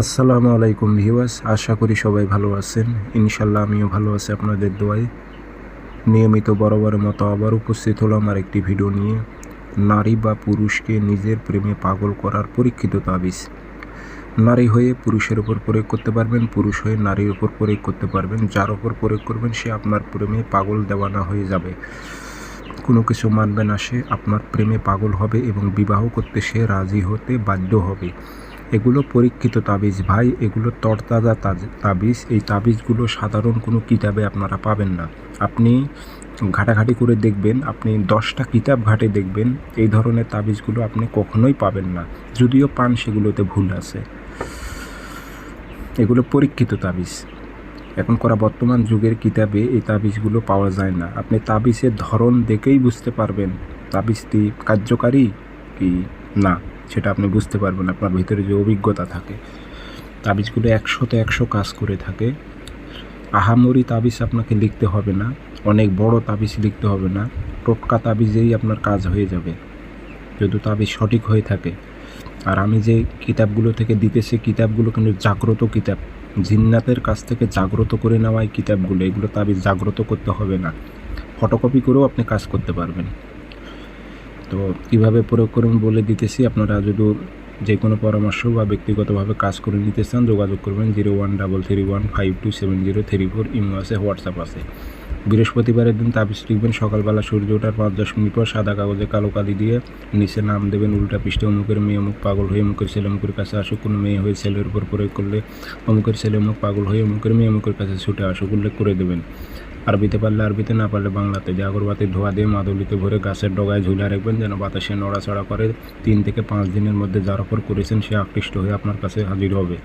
আসসালামু আলাইকুম ভিউয়ার্স, আশা করি সবাই ভালো আছেন। ইনশাল্লাহ আমিও ভালো আছি আপনাদের দোয়ায়। নিয়মিত বরাবরের মতো আবার উপস্থিত হলাম আর একটি ভিডিও নিয়ে। নারী বা পুরুষকে নিজের প্রেমে পাগল করার পরীক্ষিত তাবিজ। নারী হয়ে পুরুষের উপর প্রয়োগ করতে পারবেন, পুরুষ হয়ে নারীর উপর প্রয়োগ করতে পারবেন। যার উপর প্রয়োগ করবেন, সে আপনার প্রেমে পাগল দেওয়ানা হয়ে যাবে। কোনো কিছু মানবে না সে, আপনার প্রেমে পাগল হবে এবং বিবাহ করতে সে রাজি হতে বাধ্য হবে। এগুলো পরীক্ষিত তাবিজ। ভাই, এগুলো তরতাজা তাজ- তাবিজ। এই তাবিজগুলো সাধারণ কোনো কিতাবে আপনারা পাবেন না। আপনি ঘাটাঘাটি করে দেখবেন, আপনি দশটা কিতাব ঘাটে দেখবেন, এই ধরনের তাবিজগুলো আপনি কখনোই পাবেন না। যদিও পান, সেগুলোতে ভুল আছে। এগুলো পরীক্ষিত তাবিজ। এখন করা বর্তমান যুগের কিতাবে এই তাবিজগুলো পাওয়া যায় না। আপনি তাবিজের ধরন দেখেই বুঝতে পারবেন, তাবিজটি কার্যকারী কি না। সেটা আপনি বুঝতে পারবেন, আপনার ভিতরে যে অভিজ্ঞতা থাকে। তাবিজগুলো একশোতে একশো কাজ করে থাকে। আহামরি তাবিজ আপনাকে লিখতে হবে না, অনেক বড় তাবিজ লিখতে হবে না, টোটকা তাবিজেই আপনার কাজ হয়ে যাবে যদি তাবিজ সঠিক হয়ে থাকে। আর আমি যে কিতাবগুলো থেকে দিতেছি, কিতাবগুলো কিন্তু জাগ্রত কিতাব। জিন্নাতের কাছ থেকে জাগ্রত করে নেওয়া এই কিতাবগুলো, এগুলো তাবিজ জাগ্রত করতে হবে না। ফটোকপি করেও আপনি কাজ করতে পারবেন। তো কীভাবে প্রয়োগ করুন বলে দিতেছি। আপনারা যদি যে কোনো পরামর্শ বা ব্যক্তিগতভাবে কাজ করে নিতে চান, যোগাযোগ করবেন zero one double three one five two seven zero three four. Imo আছে, হোয়াটসঅ্যাপ আছে। বৃহস্পতিবারের দিন তাবিজ লিখবেন সকালবেলা সূর্য ওঠার পাঁচ দশ মিনিট পর সাদা কাগজে কালো কালি দিয়ে নিচে নাম দেবেন উল্টা পৃষ্ঠে অমুকের মেয়ে, অমুক পাগল হয়ে অমুকের ছেলে, অমুকের কাছে আসুক। কোনো মেয়ে হয়ে ছেলের উপর প্রয়োগ করলে অমুকের ছেলে, অমুক পাগল হয়ে অমুকের মেয়ে, অমুকের কাছে ছুটে আসুক, উল্লেখ করে দেবেন। আরবিতে পারলে আরবিতে, না পারলে বাংলাতে। যে ধোয়া দিয়ে মাদুলিতে ভরে গাছের ডগায় ঝুলে রাখবেন যেন বাতাসে নড়াচড়া করে তিন থেকে পাঁচ দিনের মধ্যে যার ওপর করেছেন সে আকৃষ্ট হয়ে আপনার কাছে হাজির হবে।